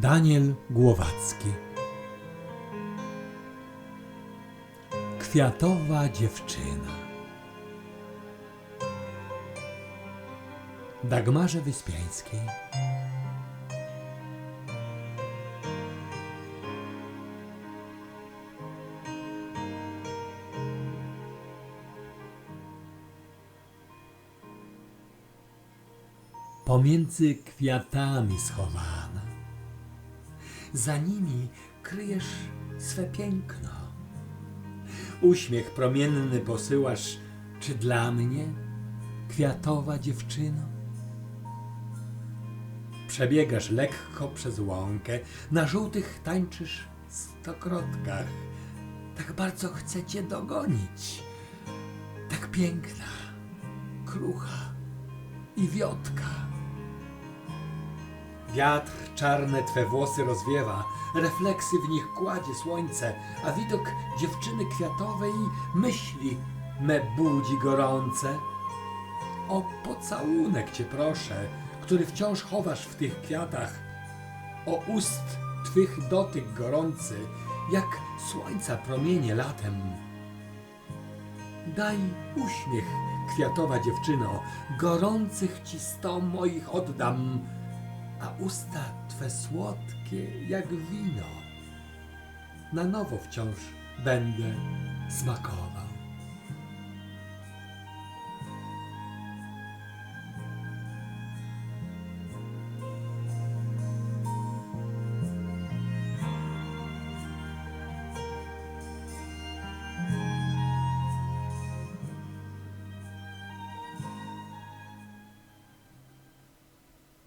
Daniel Głowacki. Kwiatowa dziewczyna. Dagmarze Wyspiańskiej. Pomiędzy kwiatami schowana. Za nimi kryjesz swe piękno. Uśmiech promienny posyłasz, czy dla mnie, kwiatowa dziewczyno? Przebiegasz lekko przez łąkę, na żółtych tańczysz stokrotkach. Tak bardzo chcę cię dogonić. Tak piękna, krucha i wiotka. Wiatr czarne twe włosy rozwiewa, refleksy w nich kładzie słońce, a widok dziewczyny kwiatowej myśli me budzi gorące. O pocałunek cię proszę, który wciąż chowasz w tych kwiatach. O ust twych dotyk gorący, jak słońca promienie latem. Daj uśmiech, kwiatowa dziewczyno, gorących ci sto moich oddam, a usta twe słodkie jak wino. Na nowo wciąż będę smakował.